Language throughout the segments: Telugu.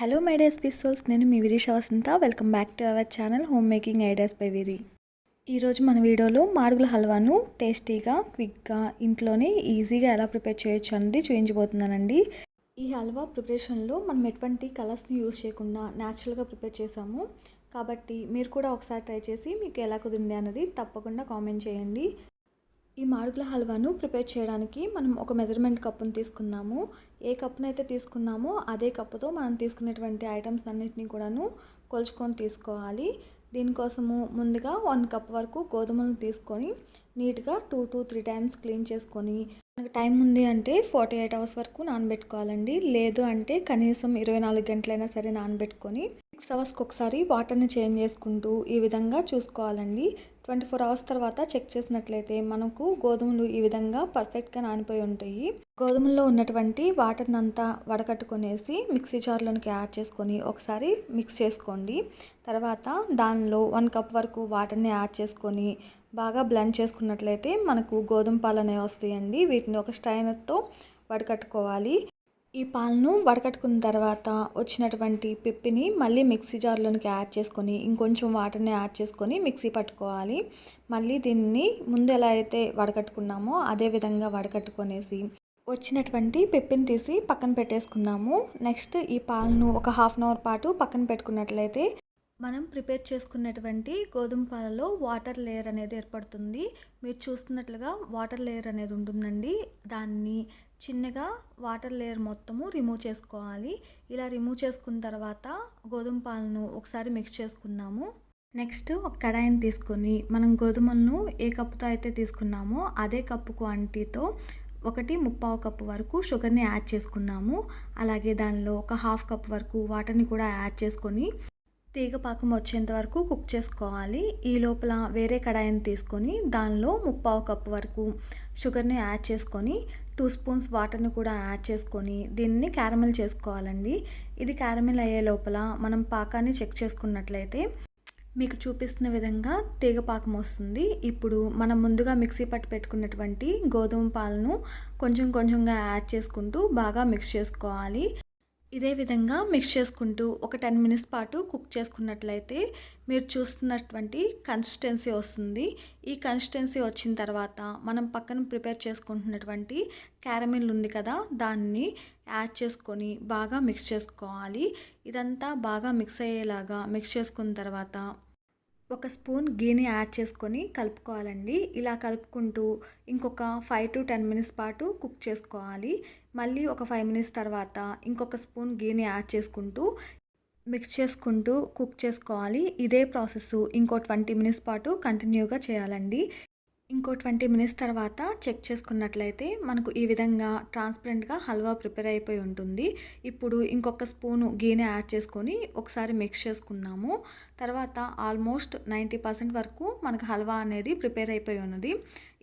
హలో మై డేస్ విసోల్స్ నేను మీ విరీష్ Vasantha welcome back to our channel home making ideas by Viri ఈరోజు మన వీడియోలో మాడుగుల హల్వాను టేస్టీగా క్విక్గా ఇంట్లోనే ఈజీగా ఎలా ప్రిపేర్ చేయొచ్చు అనేది చూపించబోతున్నానండి ఈ హల్వా ప్రిపరేషన్లో మనం ఎటువంటి కలర్స్ని యూజ్ చేయకుండా న్యాచురల్గా ప్రిపేర్ చేసాము. కాబట్టి మీరు కూడా ఒకసారి ట్రై చేసి మీకు ఎలా కుదిరింది అన్నది తప్పకుండా కామెంట్ చేయండి. ఈ మాడుగుల హల్వాను ప్రిపేర్ చేయడానికి మనం ఒక మెజర్మెంట్ కప్పును తీసుకున్నాము ఏ కప్పునైతే తీసుకున్నామో అదే కప్పుతో మనం తీసుకునేటువంటి ఐటమ్స్ అన్నిటిని కూడాను కొలుచుకొని తీసుకోవాలి. దీనికోసము ముందుగా వన్ కప్ వరకు గోధుమలు తీసుకొని నీట్గా two to three times clean చేసుకొని మనకు టైం ఉంది అంటే ఫార్టీ ఎయిట్ అవర్స్ వరకు నానబెట్టుకోవాలండి. లేదు అంటే కనీసం ఇరవై నాలుగు గంటలైనా సరే నానబెట్టుకొని సిక్స్ అవర్స్కి ఒకసారి వాటర్ని చేంజ్ చేసుకుంటూ ఈ విధంగా చూసుకోవాలండి. ట్వంటీ ఫోర్ అవర్స్ తర్వాత చెక్ చేసినట్లయితే మనకు గోధుమలు ఈ విధంగా పర్ఫెక్ట్గా నానిపోయి ఉంటాయి. గోధుమల్లో ఉన్నటువంటి వాటర్ని అంతా వడకట్టుకునేసి మిక్సీ జార్లోనికి యాడ్ చేసుకొని ఒకసారి మిక్స్ చేసుకోండి. తర్వాత దానిలో వన్ కప్ వరకు వాటర్ని యాడ్ చేసుకొని బాగా బ్లెండ్ చేసుకున్నట్లయితే మనకు గోధుమ పాలు అనేవి వస్తాయండి. వీటిని ఒక స్టైనర్తో వడకట్టుకోవాలి. ఈ పాలను వడకట్టుకున్న తర్వాత వచ్చినటువంటి పిప్పిని మళ్ళీ మిక్సీ జార్లోనికి యాడ్ చేసుకొని ఇంకొంచెం వాటర్ని యాడ్ చేసుకొని మిక్సీ పట్టుకోవాలి. మళ్ళీ దీన్ని ముందు ఎలా అయితే వడకట్టుకున్నామో అదే విధంగా వడకట్టుకొనేసి వచ్చినటువంటి పిప్పిని తీసి పక్కన పెట్టేసుకున్నాము నెక్స్ట్ ఈ పాలను ఒక హాఫ్ అన్ అవర్ పాటు పక్కన పెట్టుకున్నట్లయితే మనం ప్రిపేర్ చేసుకున్నటువంటి గోధుమ పాలలో వాటర్ లేయర్ అనేది ఏర్పడుతుంది. మీరు చూస్తున్నట్లుగా వాటర్ లేయర్ అనేది ఉంటుందండి. దాన్ని చిన్నగా వాటర్ లేయర్ మొత్తము రిమూవ్ చేసుకోవాలి. ఇలా రిమూవ్ చేసుకున్న తర్వాత గోధుమ పాలను ఒకసారి మిక్స్ చేసుకుందాము. నెక్స్ట్ ఒక కడాయిని తీసుకొని మనం గోధుమలను ఏ కప్పుతో అయితే తీసుకున్నామో అదే కప్పు క్వాంటిటీతో ఒకటి ముప్పావు కప్పు వరకు షుగర్ని యాడ్ చేసుకున్నాము. అలాగే దానిలో ఒక హాఫ్ కప్ వరకు వాటర్ని కూడా యాడ్ చేసుకొని తీగ పాకం వచ్చేంత వరకు కుక్ చేసుకోవాలి. ఈ లోపల వేరే కడాయిని తీసుకొని దానిలో ముప్పావు కప్పు వరకు షుగర్ని యాడ్ చేసుకొని టూ స్పూన్స్ వాటర్ని కూడా యాడ్ చేసుకొని దీన్ని క్యారమెల్ చేసుకోవాలండి. ఇది క్యారమెల్ అయ్యే లోపల మనం పాకాన్ని చెక్ చేసుకున్నట్లయితే మీకు చూపిస్తున్న విధంగా తీగ పాకం వస్తుంది. ఇప్పుడు మనం ముందుగా మిక్సీ పట్టు పెట్టుకున్నటువంటి గోధుమ పాలను కొంచెం కొంచెంగా యాడ్ చేసుకుంటూ బాగా మిక్స్ చేసుకోవాలి. ఇదే విధంగా మిక్స్ చేసుకుంటూ ఒక టెన్ మినిట్స్ పాటు కుక్ చేసుకున్నట్లయితే మీరు చూస్తున్నటువంటి కన్సిస్టెన్సీ వస్తుంది. ఈ కన్సిస్టెన్సీ వచ్చిన తర్వాత మనం పక్కన ప్రిపేర్ చేసుకుంటున్నటువంటి క్యారమిల్ ఉంది కదా దాన్ని యాడ్ చేసుకొని బాగా మిక్స్ చేసుకోవాలి. ఇదంతా బాగా మిక్స్ అయ్యేలాగా మిక్స్ చేసుకున్న తర్వాత ఒక స్పూన్ గీని యాడ్ చేసుకొని కలుపుకోవాలండి. ఇలా కలుపుకుంటూ ఇంకొక ఫైవ్ టు టెన్ మినిట్స్ పాటు కుక్ చేసుకోవాలి. మళ్ళీ ఒక ఫైవ్ మినిట్స్ తర్వాత ఇంకొక స్పూన్ గీని యాడ్ చేసుకుంటూ మిక్స్ చేసుకుంటూ కుక్ చేసుకోవాలి. ఇదే ప్రాసెస్ ఇంకో ట్వంటీ మినిట్స్ పాటు కంటిన్యూగా చేయాలండి. ఇంకో ట్వంటీ మినిట్స్ తర్వాత చెక్ చేసుకున్నట్లయితే మనకు ఈ విధంగా ట్రాన్స్పరెంట్గా హల్వా ప్రిపేర్ అయిపోయి ఉంటుంది. ఇప్పుడు ఇంకొక స్పూను గీనే యాడ్ చేసుకొని ఒకసారి మిక్స్ చేసుకున్నాము తర్వాత ఆల్మోస్ట్ నైంటీ పర్సెంట్ వరకు మనకు హల్వా అనేది ప్రిపేర్ అయిపోయి ఉన్నది.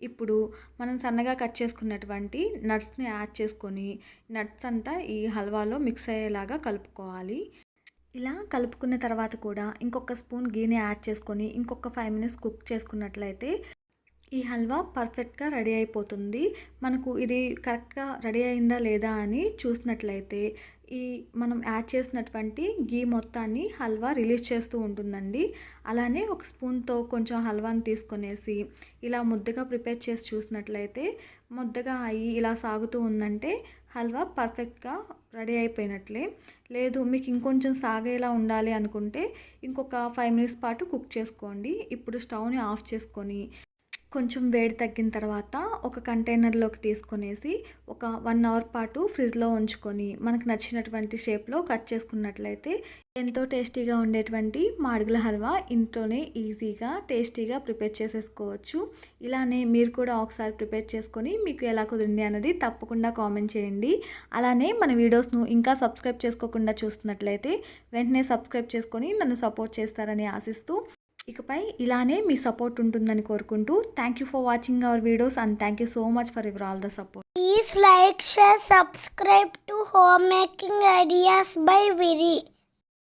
ఇప్పుడు మనం సన్నగా కట్ చేసుకున్నటువంటి నట్స్ని యాడ్ చేసుకొని నట్స్ అంతా ఈ హల్వాలో మిక్స్ అయ్యేలాగా కలుపుకోవాలి. ఇలా కలుపుకున్న తర్వాత కూడా ఇంకొక స్పూన్ గీని యాడ్ చేసుకొని ఇంకొక ఫైవ్ మినిట్స్ కుక్ చేసుకున్నట్లయితే ఈ హల్వా పర్ఫెక్ట్గా రెడీ అయిపోతుంది. మనకు ఇది కరెక్ట్గా రెడీ అయిందా లేదా అని చూసినట్లయితే ఈ మనం యాడ్ చేసినటువంటి గీ మొత్తాన్ని హల్వా రిలీజ్ చేస్తూ ఉంటుందండి. అలానే ఒక స్పూన్తో కొంచెం హల్వాని తీసుకొనేసి ఇలా ముద్దగా ప్రిపేర్ చేసి చూసినట్లయితే ముద్దగా అయ్యి ఇలా సాగుతూ ఉందంటే హల్వా పర్ఫెక్ట్గా రెడీ అయిపోయినట్లే. లేదు మీకు ఇంకొంచెం సాగేలా ఉండాలి అనుకుంటే ఇంకొక ఫైవ్ మినిట్స్ పాటు కుక్ చేసుకోండి. ఇప్పుడు స్టవ్ని ఆఫ్ చేసుకొని కొంచెం వేడి తగ్గిన తర్వాత ఒక కంటైనర్లోకి తీసుకొనేసి ఒక వన్ అవర్ పాటు ఫ్రిడ్జ్లో ఉంచుకొని మనకు నచ్చినటువంటి షేప్లో కట్ చేసుకున్నట్లయితే ఎంతో టేస్టీగా ఉండేటువంటి మాడుగుల హల్వా ఇంట్లోనే ఈజీగా టేస్టీగా ప్రిపేర్ చేసేసుకోవచ్చు. ఇలానే మీరు కూడా ఒకసారి ప్రిపేర్ చేసుకొని మీకు ఎలా కుదిరింది అన్నది తప్పకుండా కామెంట్ చేయండి. అలానే మన వీడియోస్ను ఇంకా సబ్స్క్రైబ్ చేసుకోకుండా చూస్తున్నట్లయితే వెంటనే సబ్స్క్రైబ్ చేసుకొని నన్ను సపోర్ట్ చేస్తారని ఆశిస్తూ ఇకపై ఇలానే మీ సపోర్ట్ ఉంటుందని కోరుకుంటూ thank you for watching our videos and thank you so much for your all the support please like share subscribe to home making ideas by Viri